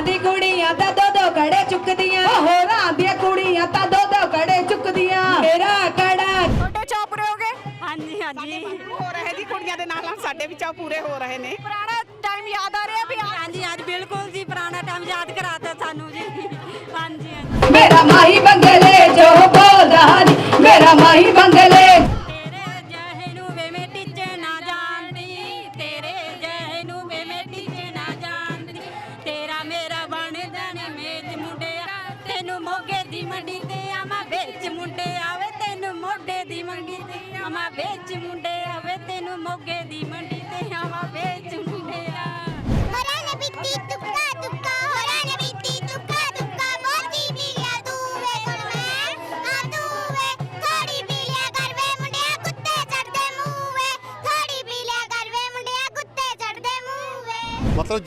ਹੋਰਾਂ ਦੀ ਕੁੜੀਆਂ ਤਾਂ ਦੋ ਦੋ ਕੜੇ ਚੁੱਕਦੀਆਂ। ਹੋਰਾਂ ਦੀਆਂ ਕੁੜੀਆਂ ਤਾਂ ਦੋ ਦੋ ਕੜੇ ਚੁੱਕਦੀਆਂ। ਮੇਰਾ ਕੜਾ ਹੋ ਗਏ? ਹਾਂਜੀ ਹਾਂਜੀ। ਹੋ ਰਹੇ ਜੀ ਕੁੜੀਆਂ ਦੇ ਨਾਲ ਨਾਲ ਸਾਡੇ ਵੀ ਚਾਅ ਪੂਰੇ ਹੋ ਰਹੇ ਨੇ। ਪੁਰਾਣਾ ਟਾਈਮ ਯਾਦ ਆ ਰਿਹਾ ਵੀ ਹਾਂਜੀ ਅੱਜ ਬਿਲਕੁਲ ਜੀ ਪੁਰਾਣਾ ਟਾਈਮ ਯਾਦ ਕਰਾਤਾ ਸਾਨੂੰ ਜੀ। ਹਾਂਜੀ ਹਾਂਜੀ। ਮੇਰਾ ਮਾਹੀ ਬੰਗਲੇ ਜੋ ਬੋਲਦਾ ਮੇਰਾ ਮਾਹੀ ਬੰਗਲੇ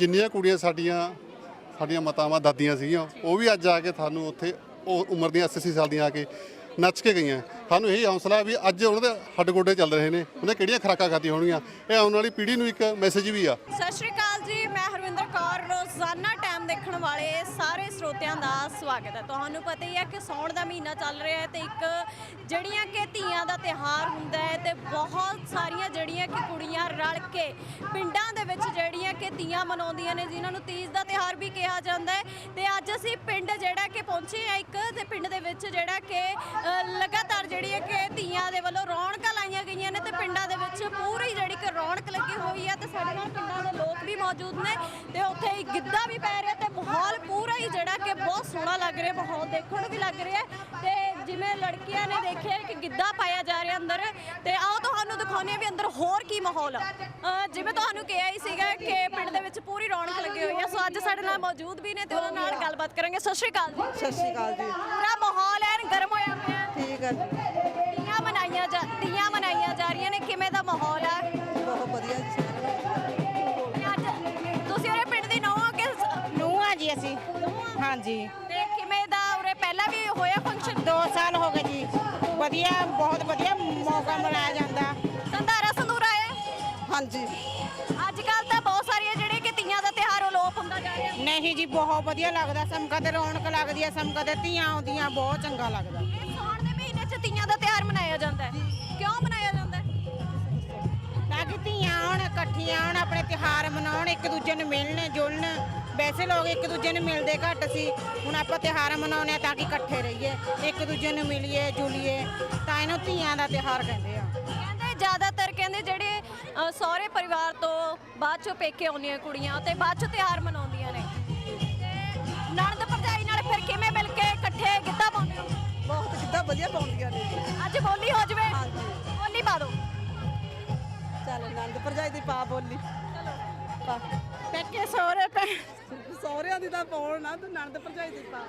ਜਿੰਨੀਆਂ ਕੁੜੀਆਂ ਸਾਡੀਆਂ ਸਾਡੀਆਂ ਮਾਤਾਵਾਂ, ਦਾਦੀਆਂ ਸੀਗੀਆਂ, ਉਹ ਵੀ ਅੱਜ ਆ ਕੇ ਸਾਨੂੰ ਉੱਥੇ ਉਹ ਉਮਰ ਦੀਆਂ 80 ਸਾਲ ਦੀਆਂ ਆ ਕੇ ਨੱਚ ਕੇ ਗਈਆਂ। ਸਾਨੂੰ ਇਹ ਹੌਸਲਾ ਵੀ ਅੱਜ ਉਹਨਾਂ ਦੇ ਹੱਡ ਗੋਡੇ ਚੱਲ ਰਹੇ ਨੇ, ਉਹਨੇ ਕਿਹੜੀਆਂ ਖੁਰਾਕਾਂ ਖਾਧੀਆਂ ਹੋਣਗੀਆਂ? ਇਹ ਆਉਣ ਵਾਲੀ ਪੀੜ੍ਹੀ ਨੂੰ ਇੱਕ ਮੈਸੇਜ ਵੀ ਆ। ਸਤਿ ਸ਼੍ਰੀ ਅਕਾਲ ਜੀ, ਮੈਂ ਹਰਵਿੰਦਰ ਕੌਰ, ਰੋਜ਼ਾਨਾ ਟਾਈਮ ਦੇਖਣ ਵਾਲੇ ਸਾਰੇ ਸਰੋਤਿਆਂ ਦਾ ਸਵਾਗਤ ਹੈ। ਤੁਹਾਨੂੰ ਪਤਾ ਹੀ ਹੈ ਕਿ ਸੌਣ ਦਾ ਮਹੀਨਾ ਚੱਲ ਰਿਹਾ ਹੈ ਤੇ ਇੱਕ ਜਿਹੜੀਆਂ ਕਿ ਧੀਆਂ ਦਾ ਤਿਹਾਰ ਹੁੰਦਾ ਹੈ ਤੇ ਬਹੁਤ ਸਾਰੀਆਂ ਜਿਹੜੀਆਂ ਕਿ ਕੁੜੀਆਂ ਰਲ ਕੇ ਪਿੰਡਾਂ ਦੇ ਵਿੱਚ ਜਿਹੜੀਆਂ ਕਿ ਧੀਆਂ ਮਨਾਉਂਦੀਆਂ ਨੇ, ਜਿਨ੍ਹਾਂ ਨੂੰ ਤੀਜ ਦਾ ਤਿਹਾਰ ਵੀ ਕਿਹਾ ਜਾਂਦਾ ਹੈ। ਤੇ ਅੱਜ ਅਸੀਂ ਪਿੰਡ ਜਿਹੜਾ ਕਿ ਪਹੁੰਚੇ ਆ ਇੱਕ, ਤੇ ਪਿੰਡ ਦੇ ਵਿੱਚ ਜਿਹੜਾ ਕਿ ਲਗਾਤਾਰ ਜਿਹੜੀ ਹੈ ਕਿ ਧੀਆਂ ਦੇ ਵੱਲੋਂ ਰੌਣਕਾਂ ਲਾਈਆਂ ਗਈਆਂ ਨੇ ਤੇ ਪਿੰਡਾਂ ਦੇ ਵਿੱਚ ਪੂਰੀ ਜਿਹੜੀ ਕਿ ਰੌਣਕ ਲੱਗੀ ਹੋਈ ਹੈ ਤੇ ਸਾਡੇ ਨਾਲ ਪਿੰਡਾਂ ਦੇ ਲੋਕ ਵੀ ਮੌਜੂਦ ਨੇ ਤੇ ਉੱਥੇ ਹੀ ਗਿੱਧਾ ਵੀ ਪੈ ਰਿਹਾ ਤੇ ਮਾਹੌਲ ਪੂਰਾ ਹੀ ਜਿਹੜਾ ਕਿ ਬਹੁਤ ਸੋਹਣਾ ਲੱਗ ਰਿਹਾ ਮਾਹੌਲ ਦੇਖਣ ਨੂੰ ਵੀ ਲੱਗ ਰਿਹਾ ਤੇ ਜਿਵੇਂ ਲੜਕੀਆਂ ਨੇ ਦੇਖਿਆ ਕਿ ਗਿੱਧਾ ਪਾਇਆ ਜਾ ਰਿਹਾ ਅੰਦਰ ਤੇ ਆਓ ਤੁਹਾਨੂੰ ਦਿਖਾਉਂਦੇ ਆ ਵੀ ਅੰਦਰ ਹੋਰ ਕੀ ਮਾਹੌਲ ਆ। ਜਿਵੇਂ ਤੁਹਾਨੂੰ ਕਿਹਾ ਹੀ ਸੀਗਾ ਕਿ ਪਿੰਡ ਦੇ ਵਿੱਚ ਪੂਰੀ ਰੌਣਕ ਲੱਗੀ ਹੋਈ ਹੈ ਸੋ ਅੱਜ ਸਾਡੇ ਨਾਲ ਮੌਜੂਦ ਵੀ ਨੇ ਤੇ ਉਹਨਾਂ ਨਾਲ ਗੱਲਬਾਤ ਕਰਾਂਗੇ। ਸਤਿ ਸ਼੍ਰੀ ਅਕਾਲ ਜੀ। ਸਤਿ ਸ਼੍ਰੀ ਅਕਾਲ ਜੀ। ਪੂਰਾ ਮਾਹੌਲ ਐਨ ਗਰਮ ਹੋਇਆ ਪਿਆ। ਹੈ। ਠੀਕ ਹੈ ਤੀਆਂ ਮਨਾਈਆਂ ਜਾ ਤੀਆਂ ਮਨਾਈਆਂ ਜਾ ਰਹੀਆਂ ਨੇ। ਕਿਵੇਂ ਦਾ ਮਾਹੌਲ ਆ? ਬਹੁਤ ਵਧੀਆ ਜੀ। ਤੇ ਅੱਜ ਤੁਸੀਂ ਉਰੇ ਪਿੰਡ ਦੀ ਨੌਂ ਕਿ ਨੂੰ ਆ ਜੀ ਅਸੀਂ। ਹਾਂਜੀ। ਤੇ ਕਿਵੇਂ ਦਾ ਉਰੇ ਪਹਿਲਾਂ ਵੀ ਹੋਇਆ ਫੰਕਸ਼ਨ 2 ਸਾਲ ਹੋ ਗਏ ਜੀ। ਵਧੀਆ ਬਹੁਤ ਵਧੀਆ ਮੌਕਾ ਮਨਾਇਆ ਜਾਂਦਾ। ਸੰਧਾਰਾ ਸੰਧੂਰਾ ਹੈ? ਹਾਂਜੀ। ਅੱਜ ਕੱਲ ਤਾਂ ਬਹੁਤ ਸਾਰੀਆਂ ਜਿਹੜੇ ਕਿ ਤੀਆਂ ਦਾ ਤਿਹਾਰ ਅਲੋਪ ਹੁੰਦਾ ਜਾ ਰਿਹਾ। ਨਹੀਂ ਜੀ ਬਹੁਤ ਵਧੀਆ ਲੱਗਦਾ। ਸਮਕਾ ਤੇ ਰੌਣਕ ਲੱਗਦੀ ਆ ਸਮਕਾ ਤੇ ਧੀਆਂ ਆਉਂਦੀਆਂ ਬਹੁਤ ਚੰਗਾ ਲੱਗਦਾ। ਤੀਆਂ ਦਾ ਤਿਹਾਰ ਮਨਾਇਆ ਜਾਂਦਾ ਹੈ। ਕਿਉਂ ਮਨਾਇਆ ਜਾਂਦਾ ਹੈ? ਤਾਂ ਕਿ ਧੀਆਂ ਆਉਣ ਇਕੱਠੀਆਂ ਆਉਣ ਆਪਣੇ ਤਿਉਹਾਰ ਮਨਾਉਣ ਇੱਕ ਦੂਜੇ ਨੂੰ ਮਿਲਣ ਜੁਲਣ। ਵੈਸੇ ਲੋਕ ਇੱਕ ਦੂਜੇ ਨੂੰ ਮਿਲਦੇ ਘੱਟ ਸੀ। ਹੁਣ ਆਪਾਂ ਤਿਉਹਾਰ ਮਨਾਉਂਦੇ ਆ ਤਾਂ ਕਿ ਇਕੱਠੇ ਰਹੀਏ ਇੱਕ ਦੂਜੇ ਨੂੰ ਮਿਲੀਏ ਜੁਲੀਏ। ਤਾਂ ਇਹਨੂੰ ਧੀਆਂ ਦਾ ਤਿਉਹਾਰ ਕਹਿੰਦੇ ਆ। ਕਹਿੰਦੇ ਜ਼ਿਆਦਾਤਰ ਕਹਿੰਦੇ ਜਿਹੜੇ ਅ, ਸਹੁਰੇ ਪਰਿਵਾਰ ਤੋਂ ਬਾਅਦ ਚੋਂ ਪੇਕੇ ਆਉਂਦੀਆਂ ਕੁੜੀਆਂ ਤੇ ਬਾਅਦ ਚੋਂ ਤਿਉਹਾਰ ਮਨਾਉਂਦੀਆਂ ਨੇ। ਤੇ ਨਣਦ ਭਰਜਾਈ ਨਾਲ ਫਿਰ ਕਿਵੇਂ ਮਿਲ ਕੇ ਇਕੱਠੇ ਗਿੱਧਾ ਪਾਉਂਦੇ ਹੋ? ਬਹੁਤ ਕਿੱਦਾਂ ਵਧੀਆ ਪਾਉਂਦੀਆਂ ਨੇ। ਅੱਜ ਬੋਲੀ ਹੋ ਜਵੇ। ਬੋਲੀ ਪਾ ਦਿਓ ਚੱਲ ਆਨੰਦ ਭਰਜਾਈ ਦੀ ਪਾ ਬੋਲੀ। ਪਾ। ਪੇਕੇ ਸਹੁਰੇ ਪੈ ਸਹੁਰਿਆਂ ਦੀ ਤਾਂ ਪਾਉਣ ਨਾ ਤੂੰ ਆਨੰਦ ਭਰਜਾਈ ਦੀ ਪਾ।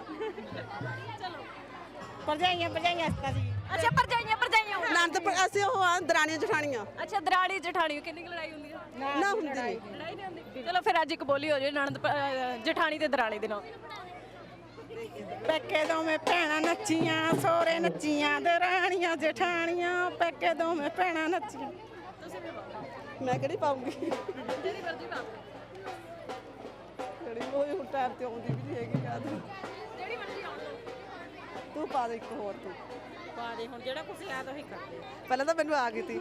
ਭਰਜਾਈਆਂ ਭਰਜਾਈਆਂ ਹਸਤਾ ਜੀ ਅੱਛਾ ਭਰਜਾਈਆਂ ਹੋਣ। ਆਨੰਦ ਭਰ- ਅਸੀਂ ਉਹ ਆ ਦਰਾਣੀਆਂ ਜਠਾਣੀਆਂ। ਅੱਛਾ ਦਰਾੜੀ ਜਠਾਣੀ ਕਿੰਨੀ ਕੁ ਲੜਾਈ ਹੁੰਦੀ ਹੈ ਨਾ ਹੁੰਦੀ। ਨਹੀਂ ਲੜਾਈ ਨਹੀਂ ਹੁੰਦੀ। ਚਲੋ ਫਿਰ ਅੱਜ ਇੱਕ ਬੋਲੀ ਹੋ ਜਾਏ ਨਣਦ ਜਠਾਣੀ ਤੇ ਦਰਾਣੀ ਦੇ ਨਾਲ ਪੇਕੇ ਦੋਵੇਂ ਭੈਣਾਂ ਨੱਚੀਆਂ ਸੋਹਰੇ ਨੱਚੀਆਂ ਦਰਾਣੀਆਂ ਜਠਾਣੀਆਂ। ਪੇਕੇ ਦੋਵੇਂ ਭੈਣਾਂ ਨੱਚੀਆਂ। ਮੈਂ ਕਿਹੜੀ ਪਾਉਂਗੀ? ਜਿਹੜੀ ਮਰਜ਼ੀ ਪਾ ਦਿਓ। ਕਿਹੜੀ ਉਹ ਹੁਣ ਟਾਈਮ ਤੇ ਆਉਂਦੀ ਵੀ ਨਹੀਂ ਹੈਗੀ ਯਾਦ। ਜਿਹੜੀ ਮਰਜ਼ੀ ਆਉਣ ਦਿਓ। ਤੂੰ ਪਾ ਦੇ ਇੱਕ ਹੋਰ ਤੂੰ। ਪਾ ਦੇ ਹੁਣ ਜਿਹੜਾ ਕੁਝ ਯਾਦ ਉਹੀ ਕਰਦੇ ਪਹਿਲਾਂ ਤਾਂ ਮੈਨੂੰ ਆ ਗਈ ਤੀ।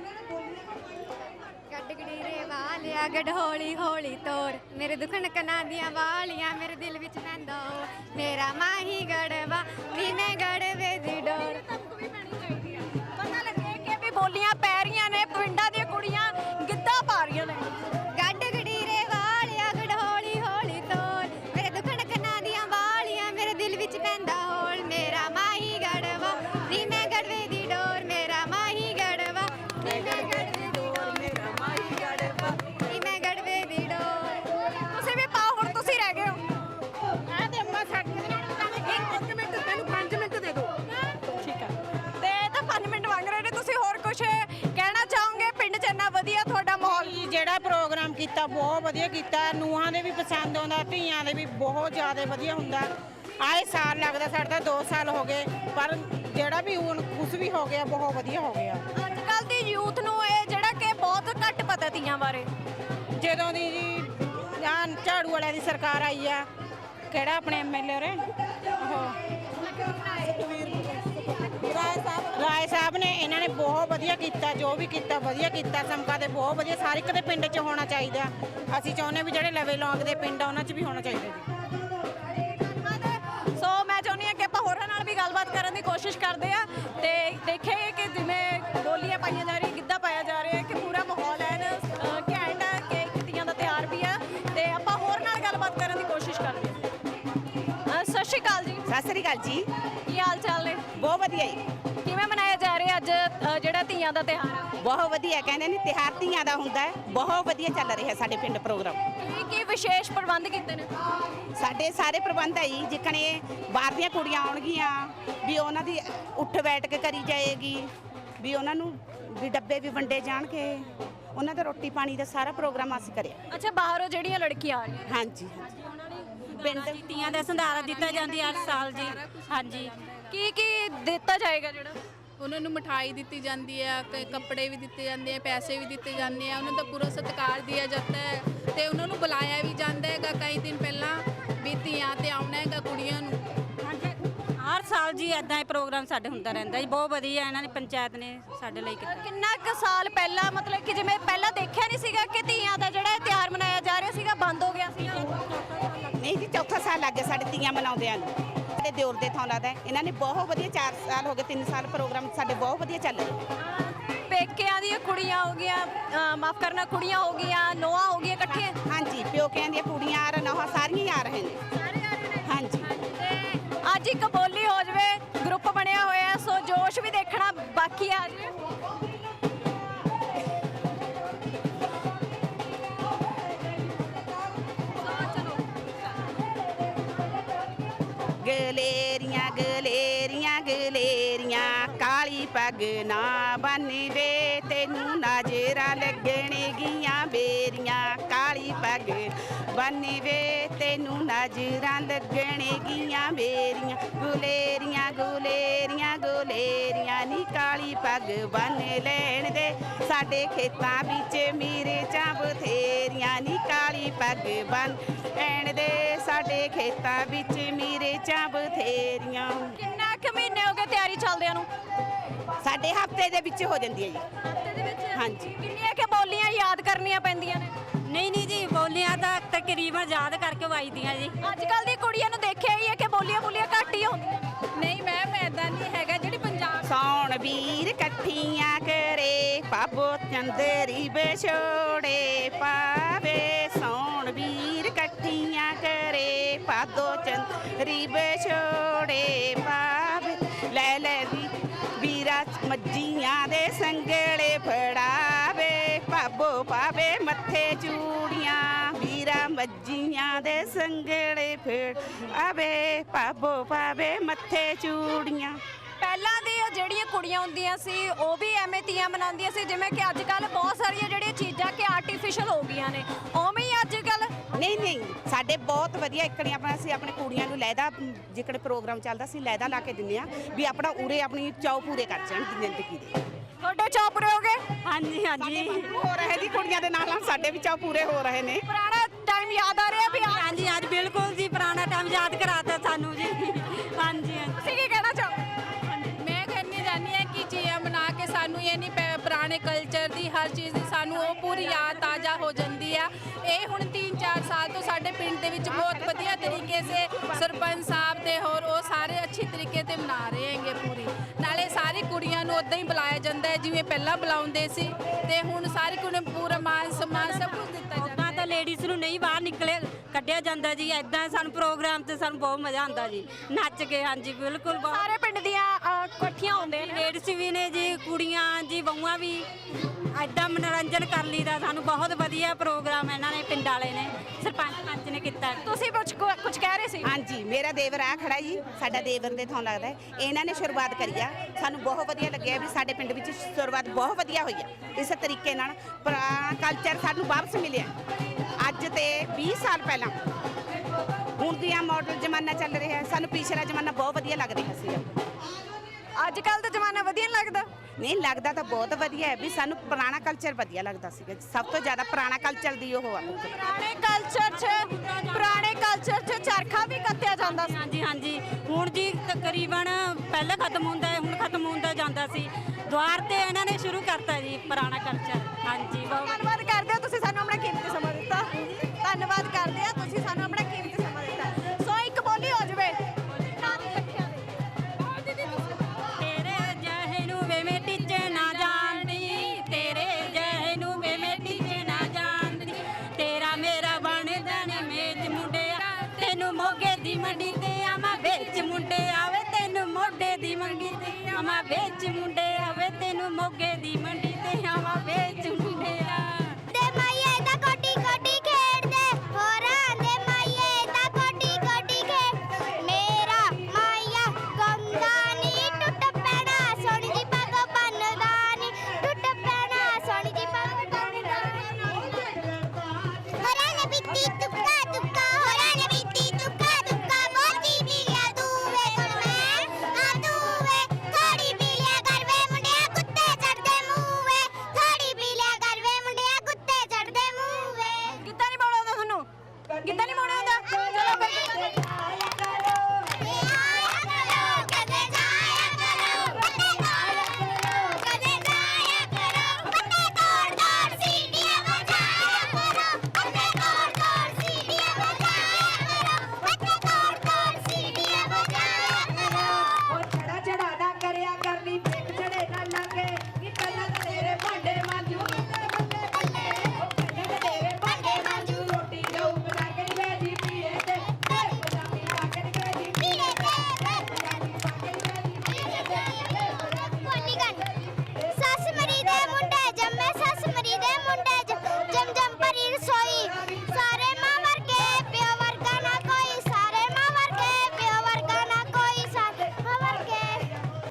ਗੱਡਗੜੀ ਰੇ ਵਾਲਿਆ ਗੱਡ ਹੌਲੀ ਹੌਲੀ ਤੋਰ। ਮੇਰੇ ਦੁਖਣ ਕਨਾਂ ਦੀਆਂ ਵਾਲੀਆਂ ਮੇਰੇ ਦਿਲ ਵਿੱਚ ਪੈਂਦਾ ਓ। ਮੇਰਾ ਮਾਹੀ ਗੜਵਾ ਵੀ ਮੈਂ ਗੜਵੇ ਦੀ ਡੋਰ। ਧਮਕ ਵੀ ਪੈਣੀ ਚਾਹੀਦੀ ਆ। ਪਤਾ ਲੱਗੇ ਕਿ ਵੀ ਬੋਲੀਆਂ ਪੈ ਰਹੀਆਂ ਨੇ ਪਿੰਡਾਂ ਧੀਆਂ ਦੇ ਵੀ ਬਹੁਤ ਜ਼ਿਆਦਾ ਵਧੀਆ ਹੁੰਦਾ। ਆਏ ਸਾਲ ਲੱਗਦਾ ਸਾਡਾ 2 ਸਾਲ ਹੋ ਗਏ ਪਰ ਜਿਹੜਾ ਵੀ ਹੁਣ ਕੁਝ ਵੀ ਹੋ ਗਿਆ ਬਹੁਤ ਵਧੀਆ ਹੋ ਗਿਆ। ਅੱਜ ਕੱਲ ਦੀ ਯੂਥ ਨੂੰ ਇਹ ਜਿਹੜਾ ਕਿ ਬਹੁਤ ਘੱਟ ਪਤਾ ਤੀਆਂ ਬਾਰੇ। ਜਦੋਂ ਦੀ ਜੀ ਆਹ ਝਾੜੂ ਵਾਲਿਆਂ ਦੀ ਸਰਕਾਰ ਆਈ ਆ ਕਿਹੜਾ ਆਪਣੇ ਐਮਐਲਏ ਰੇ ਉਹ ਰਾਏ ਸਾਹਿਬ ਨੇ ਇਹਨਾਂ ਨੇ ਬਹੁਤ ਵਧੀਆ ਕੀਤਾ ਜੋ ਵੀ ਕੀਤਾ ਵਧੀਆ ਕੀਤਾ ਸਮਕਾ ਦੇ ਬਹੁਤ ਵਧੀਆ ਸਾਰੇ ਇੱਕ ਦੇ ਪਿੰਡ 'ਚ ਹੋਣਾ ਚਾਹੀਦਾ। ਅਸੀਂ ਚਾਹੁੰਦੇ ਵੀ ਜਿਹੜੇ ਲਵੇ ਲੌਂਗ ਦੇ ਪਿੰਡ ਆ ਉਹਨਾਂ 'ਚ ਵੀ ਹੋਣਾ ਚਾਹੀਦਾ ਜੀ। ਸੋ ਮੈਂ ਚਾਹੁੰਦੀ ਹਾਂ ਕਿ ਆਪਾਂ ਹੋਰਾਂ ਨਾਲ ਵੀ ਗੱਲਬਾਤ ਕਰਨ ਦੀ ਕੋਸ਼ਿਸ਼ ਕਰਦੇ ਆ ਤੇ ਦੇਖੇ ਕਿ ਜਿਵੇਂ ਬੋਲੀਆਂ ਪਾਈਆਂ ਜਾ ਰਹੀਆਂ ਗਿੱਧਾ ਪਾਇਆ ਜਾ ਰਿਹਾ ਕਿ ਪੂਰਾ ਮਾਹੌਲ ਹੈ ਨਾ, ਘੈਂਟ ਹੈ ਕਿ ਕਿਤੀਆਂ ਦਾ ਤਿਉਹਾਰ ਵੀ ਆ ਤੇ ਆਪਾਂ ਹੋਰ ਨਾਲ ਗੱਲਬਾਤ ਕਰਨ ਦੀ ਕੋਸ਼ਿਸ਼ ਕਰਦੇ ਹਾਂ। ਅਹ, ਸਤਿ ਸ਼੍ਰੀ ਅਕਾਲ ਜੀ। ਸਤਿ ਸ੍ਰੀ ਅਕਾਲ ਜੀ। ਕੀ ਹਾਲ ਚਾਲ ਨੇ? ਬਹੁਤ ਵਧੀਆ ਜੀ। ਕਿਵੇਂ ਮਨਾਇਆ ਜਾ ਰਿਹਾ ਅੱਜ ਜਿਹੜਾ ਧੀਆਂ ਦਾ ਤਿਉਹਾਰ ਆ? ਬਹੁਤ ਵਧੀਆ ਕਹਿੰਦੇ ਨੇ ਤਿਹਾਰ ਧੀਆਂ ਦਾ ਹੁੰਦਾ ਹੈ। ਬਹੁਤ ਵਧੀਆ ਚੱਲ ਰਿਹਾ ਸਾਡੇ ਪਿੰਡ ਪ੍ਰੋਗਰਾਮ। ਕੀ ਕੀ ਵਿਸ਼ੇਸ਼ ਪ੍ਰਬੰਧ ਕੀਤੇ ਨੇ? ਸਾਡੇ ਸਾਰੇ ਪ੍ਰਬੰਧ ਹੈ ਜੀ ਜਿੱਕਣੇ ਬਾਹਰ ਦੀਆਂ ਕੁੜੀਆਂ ਆਉਣਗੀਆਂ ਵੀ ਉਹਨਾਂ ਦੀ ਉੱਠ ਬੈਠ ਕੇ ਕਰੀ ਜਾਏਗੀ ਵੀ ਉਹਨਾਂ ਨੂੰ ਵੀ ਡੱਬੇ ਵੀ ਵੰਡੇ ਜਾਣਗੇ। ਉਹਨਾਂ ਦਾ ਰੋਟੀ ਪਾਣੀ ਦਾ ਸਾਰਾ ਪ੍ਰੋਗਰਾਮ ਅਸੀਂ ਕਰਿਆ। ਅੱਛਾ ਬਾਹਰੋਂ ਜਿਹੜੀਆਂ ਲੜਕੀਆਂ ਆ ਰਹੀਆਂ ਹਾਂਜੀ ਪਿੰਡ ਤੀਆਂ ਦਾ ਸੰਧਾਰਾ ਦਿੱਤਾ ਜਾਂਦੀ ਹਰ ਸਾਲ ਜੀ ਹਾਂਜੀ। ਕੀ ਕੀ ਦਿੱਤਾ ਜਾਏਗਾ ਜਿਹੜਾ? ਉਹਨਾਂ ਨੂੰ ਮਠਾਈ ਦਿੱਤੀ ਜਾਂਦੀ ਹੈ ਕ- ਕੱਪੜੇ ਵੀ ਦਿੱਤੇ ਜਾਂਦੇ ਆ ਪੈਸੇ ਵੀ ਦਿੱਤੇ ਜਾਂਦੇ ਆ ਉਹਨਾਂ ਦਾ ਪੂਰਾ ਸਤਿਕਾਰ ਦਿਆ ਜਾਂਦਾ ਹੈ ਤੇ ਉਹਨਾਂ ਨੂੰ ਬੁਲਾਇਆ ਵੀ ਜਾਂਦਾ ਹੈਗਾ ਕਈ ਦਿਨ ਪਹਿਲਾਂ ਵੀ ਧੀਆਂ ਤੇ ਆਉਣਾ ਹੈਗਾ ਕੁੜੀਆਂ ਨੂੰ। ਹਰ ਸਾਲ ਜੀ ਐਦਾਂ ਹੀ ਪ੍ਰੋਗਰਾਮ ਸਾਡੇ ਹੁੰਦਾ ਰਹਿੰਦਾ ਜੀ ਬਹੁਤ ਵਧੀਆ ਇਹਨਾਂ ਨੇ ਪੰਚਾਇਤ ਨੇ ਸਾਡੇ ਲਈ ਕੀਤਾ। ਕਿੰਨਾ ਕੁ ਸਾਲ ਪਹਿਲਾਂ ਮਤਲਬ ਕਿ ਜਿਵੇਂ ਪਹਿਲਾਂ ਦੇਖਿਆ ਨਹੀਂ ਸੀਗਾ ਕਿ ਧੀਆਂ ਦਾ ਜਿਹੜਾ ਇਹ ਤਿਉਹਾਰ ਮਨਾਇਆ ਜਾ ਰਿਹਾ ਸੀਗਾ ਬੰਦ ਹੋ ਗਿਆ ਸੀਗਾ? ਨਹੀਂ ਜੀ ਚੌਥਾ ਸਾਲ ਲੱਗ ਗਿਆ ਸਾਡੇ ਤੀਆਂ ਮਨਾਉਂਦਿਆਂ ਨੂੰ। ਸਾਡੇ ਦਿਓਰ ਦੇ ਥਾਂ ਲੱਗਦਾ ਹੈ। ਇਹਨਾਂ ਨੇ ਬਹੁਤ ਵਧੀਆ 4 ਸਾਲ ਹੋ ਗਏ 3 ਸਾਲ ਪ੍ਰੋਗਰਾਮ ਸਾਡੇ ਬਹੁਤ ਵਧੀਆ ਚੱਲ ਰਿਹਾ ਪੇਕਿਆਂ ਦੀਆਂ ਕੁੜੀਆਂ ਹੋ ਗਈਆਂ ਮਾਫ ਕਰਨਾ ਕੁੜੀਆਂ ਹੋ ਗਈਆਂ ਨੋਆ ਹੋ ਗਈਆਂ ਇਕੱਠੀਆਂ? ਹਾਂਜੀ ਪਿਓਕਿਆਂ ਦੀਆਂ ਕੁੜੀਆਂ ਆ ਰਹੀਆਂ ਸਾਰੀਆਂ ਹੀ ਆ ਰਹੇ ਨੇ। ਹਾਂਜੀ। ਤੇ ਅੱਜ ਇੱਕ ਬੋਲੀ ਹੋ ਜਵੇ ਗਰੁੱਪ ਬਣਿਆ ਹੋਇਆ ਸੋ ਜੋਸ਼ ਵੀ ਦੇਖਣਾ ਬਾਕੀ ਆ ਜੀ ਗਲੇਰੀਆਂ ਕਾਲੀ ਪੱਗ ਨਾ ਬੰਨੀ ਵੇ ਤੈਨੂੰ ਨਜ਼ਰਾਂ ਲੱਗਣਗੀਆਂ ਬੇਰੀਆਂ। ਕਾਲੀ ਪੱਗ ਬੰਨੀ ਵੇ ਤੈਨੂੰ ਨਜ਼ਰਾਂ ਲੱਗਣਗੀਆਂ ਬੇਰੀਆਂ। ਗੁਲੇਰੀਆਂ ਗੁਲੇਰੀਆਂ ਗੁਲੇਰੀਆਂ ਨੀ ਕਾਲੀ ਪੱਗ ਬੰਨ ਲੈਣ ਦੇ। ਸਾਡੇ ਖੇਤਾਂ ਵਿੱਚ ਮੀਰੇ ਚਾਂ ਬਥੇਰੀਆਂ ਨੀ ਕਾਲੀ ਪੱਗ ਬੰਨ ਲੈਣ ਦੇ। ਸਾਡੇ ਖੇਤਾਂ ਵਿੱਚ ਮੀਰੇ ਚਾਂ ਬਥੇਰੀਆਂ ਤਿਆਰੀ ਚੱਲਦਿਆਂ ਨੂੰ? ਸਾਡੇ ਹਫ਼ਤੇ ਦੇ ਵਿੱਚ ਹੋ ਜਾਂਦੀ ਹੈ ਜੀ। ਹਫ਼ਤੇ ਦੇ ਵਿੱਚ? ਹਾਂਜੀ। ਕਿੰਨੀਆਂ ਕਿ ਬੋਲੀਆਂ ਯਾਦ ਕਰਨੀਆਂ ਪੈਂਦੀਆਂ ਨੇ? ਨਹੀਂ ਨਹੀਂ ਜੀ ਬੋਲੀਆਂ ਤਾਂ ਤਕਰੀਬਨ ਯਾਦ ਕਰਕੇ ਵਾਈਦੀਆਂ ਜੀ। ਅੱਜ ਕੱਲ ਦੀ ਕੁੜੀਆਂ ਨੂੰ ਦੇਖਿਆ ਹੀ ਹੈ ਕਿ ਬੋਲੀਆਂ ਬੋਲੀਆਂ ਘੱਟ ਹੀ ਹੁੰਦੀਆਂ ਨਹੀਂ ਮੈਮ ਐਦਾਂ ਨਹੀਂ ਹੈਗਾ ਜਿਹੜੀ ਪੰਜਾਬ ਸੌਣ ਵੀਰ ਇਕੱਠੀਆਂ ਕਰੇ ਪਾਬੋ ਚੰਦਰੀ ਵਿਛੋੜੇ ਪਾਵੇ। ਸੌਣ ਵੀਰ ਇਕੱਠੀਆਂ ਕਰੇ ਪਾਦੋ ਚੰਦਰੀ ਵੀ ਵੀਰਾ ਮੱਜੀਆਂ ਦੇ ਸੰਗਲੇ ਫੜਾਵੇ ਪਾਬੋ ਪਾਵੇ ਮੱਥੇ ਚੂੜੀਆਂ। ਵੀਰਾ ਮੱਜੀਆਂ ਦੇ ਸੰਗਲੇ ਫੜਾਵੇ ਪਾਬੋ ਪਾਵੇ ਮੱਥੇ ਚੂੜੀਆਂ। ਪਹਿਲਾਂ ਦੀ ਜਿਹੜੀਆਂ ਕੁੜੀਆਂ ਹੁੰਦੀਆਂ ਸੀ, ਉਹ ਵੀ ਐਵੇਂ ਤੀਆਂ ਮਨਾਉਂਦੀਆਂ ਸੀ, ਜਿਵੇਂ ਕਿ ਅੱਜ ਕੱਲ ਬਹੁਤ ਸਾਰੀਆਂ ਜਿਹੜੀਆਂ ਚੀਜ਼ਾਂ ਕਿ ਆਰਟੀਫੀਸ਼ੀਅਲ ਹੋ ਗਈਆਂ ਨੇ। ਉਵੇਂ ਹੀ ਅੱਜ ਕੱਲ ਨਹੀਂ ਨਹੀਂ ਸਾਡੇ ਬਹੁਤ ਵਧੀਆ ਇਕਣੀ ਆਪਣਾ ਅਸੀਂ ਆਪਣੇ ਕੁੜੀਆਂ ਨੂੰ ਲੈਦਾ ਜਿਕੜੇ ਪ੍ਰੋਗਰਾਮ ਚੱਲਦਾ ਸੀ ਲੈਦਾ ਲਾ ਕੇ ਦਿੰਦੇ ਆ ਵੀ ਆਪਣਾ ਉਰੇ ਆਪਣੀ ਚਾਉ ਪੂਰੇ ਕਰ ਜਾਣ ਜ਼ਿੰਦਗੀ ਦੇ। ਤੁਹਾਡੇ ਚੌਪਰੇ ਹੋ ਗਏ? ਹਾਂਜੀ ਹਾਂਜੀ। ਹੋ ਰਹੇ ਜੀ ਕੁੜੀਆਂ ਦੇ ਨਾਲ ਨਾਲ ਸਾਡੇ ਵੀ ਚਾਉ ਪੂਰੇ ਹੋ ਰਹੇ ਨੇ। ਪੁਰਾਣਾ ਟਾਈਮ ਯਾਦ ਆ ਰਿਹਾ ਵੀ ਹਾਂਜੀ ਅੱਜ ਬਿਲਕੁਲ ਜੀ ਪੁਰਾਣਾ ਟਾਈਮ ਯਾਦ ਕਰਾਤਾ ਸਾਨੂੰ ਜੀ। ਪੁਰਾਣੇ ਕਲਚਰ ਦੀ ਹਰ ਚੀਜ਼ ਦੀ ਸਾਨੂੰ ਉਹ ਪੂਰੀ ਯਾਦ ਤਾਜ਼ਾ ਹੋ ਜਾਂਦੀ ਆ। ਇਹ ਹੁਣ 3-4 ਸਾਲ ਤੋਂ ਸਾਡੇ ਪਿੰਡ ਦੇ ਵਿੱਚ ਬਹੁਤ ਵਧੀਆ ਤਰੀਕੇ ਸੇ ਸਰਪੰਚ ਸਾਹਿਬ ਤੇ ਹੋਰ ਉਹ ਸਾਰੇ ਅੱਛੀ ਤਰੀਕੇ ਤੇ ਮਨਾ ਰਹੇ ਹੈਗੇ ਪੂਰੀ। ਨਾਲੇ ਸਾਰੀ ਕੁੜੀਆਂ ਨੂੰ ਉਦਾਂ ਹੀ ਬੁਲਾਇਆ ਜਾਂਦਾ ਹੈ ਜਿਵੇਂ ਪਹਿਲਾਂ ਬੁਲਾਉਂਦੇ ਸੀ ਤੇ ਹੁਣ ਸਾਰੀ ਕੁੜੀਆਂ ਨੂੰ ਪੂਰਾ ਮਾਨ ਸਨਮਾਨ ਸਭ ਕੁਝ ਦਿੱਤਾ ਜਾਂਦਾ ਤਾਂ ਲੇਡੀਜ਼ ਨੂੰ ਨਹੀਂ ਬਾਹਰ ਨਿਕਲੇ ਕੱਢਿਆ ਜਾਂਦਾ ਜੀ ਐਦਾਂ ਸਾਨੂੰ ਪ੍ਰੋਗਰਾਮ ਤੇ ਸਾਨੂੰ ਬਹੁਤ ਮਜ਼ਾ ਆਉਂਦਾ ਜੀ ਨੱਚ ਕੇ ਹਾਂਜੀ ਬਿਲਕੁਲ ਬਹੁਤ ਸਾਰੇ ਪਿੰਡ ਦੀਆਂ ਇਕੱਠੀਆਂ ਹੁੰਦੇ ਨੇ। ਲੇਡੀਜ਼ ਵੀ ਨੇ ਜੀ ਕੁੜੀਆਂ ਜੀ ਬਹੂਆਂ ਵੀ। ਐਦਾਂ ਮਨੋਰੰਜਨ ਕਰ ਲਈਦਾ ਸਾਨੂੰ ਬਹੁਤ ਵਧੀਆ ਪ੍ਰੋਗਰਾਮ ਇਹਨਾਂ ਨੇ ਪਿੰਡ ਵਾਲੇ ਨੇ ਸਰਪੰਚ ਪੰਚ ਨੇ ਕੀਤਾ। ਤੁਸੀਂ ਕੁਝ ਕੁਝ ਕਹਿ ਰਹੇ ਸੀ? ਹਾਂਜੀ ਮੇਰਾ ਦੇਵਰ ਆ ਖੜਾ ਜੀ ਸਾਡਾ ਦੇਵਰ ਦੇ ਥਾਂ ਲੱਗਦਾ ਹੈ। ਇਹਨਾਂ ਨੇ ਸ਼ੁਰੂਆਤ ਕਰੀ ਆ। ਸਾਨੂੰ ਬਹੁਤ ਵਧੀਆ ਲੱਗਿਆ ਵੀ ਸਾਡੇ ਪਿੰਡ ਵਿੱਚ ਸ਼ੁਰੂਆਤ ਬਹੁਤ ਵਧੀਆ ਹੋਈ ਆ ਇਸੇ ਤਰੀਕੇ ਨਾਲ ਪੁਰਾਣਾ ਕਲਚਰ ਸਾਨੂੰ ਵਾਪਸ ਮਿਲਿਆ। ਅੱਜ ਤੇ 20 ਸਾਲ ਪਹਿਲਾਂ ਹੁਣ ਦੀਆਂ ਮਾਡਲ ਜ਼ਮਾਨਾ ਚੱਲ ਰਿਹਾ ਹੈ। ਸਾਨੂੰ ਪਿਛਲਾ ਜ਼ਮਾਨਾ ਬਹੁਤ ਵਧੀਆ ਲੱਗ ਰਿਹਾ ਸੀ। ਅੱਜ ਕੱਲ ਦਾ ਜ਼ਮਾਨਾ ਵਧੀਆ ਨਹੀਂ ਲੱਗਦਾ? ਨਹੀਂ ਲੱਗਦਾ ਤਾਂ ਬਹੁਤ ਵਧੀਆ ਹੈ। ਵੀ ਸਾਨੂੰ ਪੁਰਾਣਾ ਕਲਚਰ ਵਧੀਆ ਲੱਗਦਾ ਸੀਗਾ। ਸਭ ਤੋਂ ਜ਼ਿਆਦਾ ਪੁਰਾਣਾ ਕਲਚਰ ਦੀ ਉਹ ਆ। ਪੁਰਾਣੇ ਕਲਚਰ 'ਚ ਪੁਰਾਣੇ ਕਲਚਰ 'ਚ ਚਰਖਾ ਵੀ ਕੱਤਿਆ ਜਾਂਦਾ ਸੀ। ਹਾਂਜੀ ਹਾਂਜੀ। ਹੁਣ ਜੀ ਤਕਰੀਬਨ ਪਹਿਲਾਂ ਖਤਮ ਹੁੰਦਾ ਹੁਣ ਖਤਮ ਹੁੰਦਾ ਜਾਂਦਾ ਸੀ। ਦੁਆਰ ਤੇ ਇਹਨਾਂ ਨੇ ਸ਼ੁਰੂ ਕਰਤਾ ਜੀ ਪੁਰਾਣਾ ਕਲਚਰ ਹਾਂਜੀ ਬਹੁਤ ਤੇ ਆਵਾਂ ਵਿੱਚ ਕਿੱਦਾਂ ਨਹੀਂ ਪਾਉਣਾ